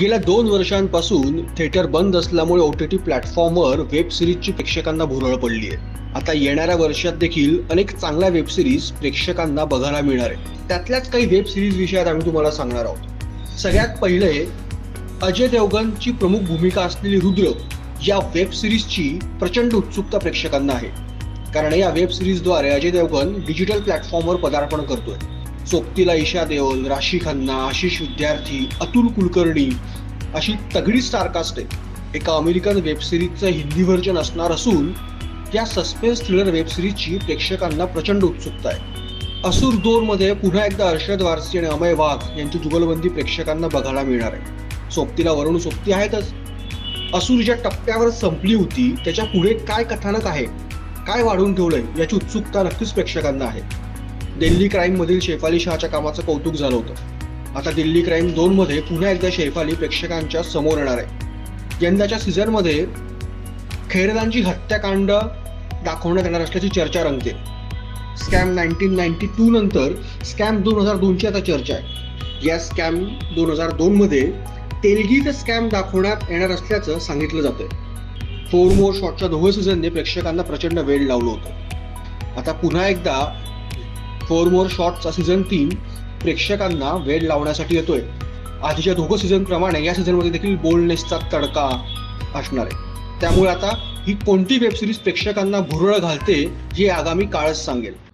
गेल्या दोन वर्षांपासून थिएटर बंद असल्यामुळे ओ टी टी प्लॅटफॉर्मवर वेब सिरीजची प्रेक्षकांना भुरळ पडली आहे आता येणाऱ्या वर्षात देखील अनेक चांगल्या वेब सिरीज प्रेक्षकांना बघायला मिळणार आहे त्यातल्याच काही वेब सिरीज विषयात आम्ही तुम्हाला सांगणार आहोत. सगळ्यात पहिले अजय देवगनची प्रमुख भूमिका असलेली रुद्र या वेब सिरीजची प्रचंड उत्सुकता प्रेक्षकांना आहे. कारण या वेब सिरीजद्वारे अजय देवगन डिजिटल प्लॅटफॉर्मवर पदार्पण करतोय. चोपतीला ईशा देओल राशी खन्ना आशिष विद्यार्थी अतुल कुलकर्णी अशी तगडी स्टारकास्ट आहे एका अमेरिकन वेबसिरीजचं हिंदी व्हर्जन असणार असून या सस्पेन्स थ्रिलर वेबसिरीजची प्रेक्षकांना प्रचंड उत्सुकता आहे. असुर दोन मध्ये पुन्हा एकदा अर्षद वारसी आणि अमय वाघ यांची जुगलबंदी प्रेक्षकांना बघायला मिळणार आहे. सोबतीला वरुण सोबती आहेतच. असुर ज्या टप्प्यावर संपली होती त्याच्या पुढे काय कथानक आहे काय वाढवून ठेवलंय याची उत्सुकता नक्कीच प्रेक्षकांना आहे. दिल्ली क्राईममधील शेफाली शहाच्या कामाचं कौतुक झालं होतं. आता दिल्ली क्राईम दोनमध्ये पुन्हा एकदा शेफाली प्रेक्षकांच्या समोर येणार आहे. यंदाच्या सीझनमध्ये खेरदांची हत्याकांड दाखवण्यात येणार असल्याची चर्चा रंगते. स्कॅम नाईन्टीन नाईन्टी टू नंतर स्कॅम दोन हजार दोनची आता चर्चा आहे. या स्कॅम दोन हजार दोनमध्ये तेलगीत स्कॅम दाखवण्यात येणार असल्याचं सांगितलं जातं फोर मोर शॉटच्या दोघं सीझनने प्रेक्षकांना प्रचंड वेळ लावलं होतं. आता पुन्हा एकदा फोर मोर शॉटचा सीझन तीन प्रेक्षकांना वेळ लावण्यासाठी येतोय. आधीच्या दोघं सीझन प्रमाणे या सीझनमध्ये देखील बोल्डनेसचा तडका असणार आहे. त्यामुळे आता ही कोणती वेबसिरीज प्रेक्षकांना भुरळ घालते हे आगामी काळच सांगेल.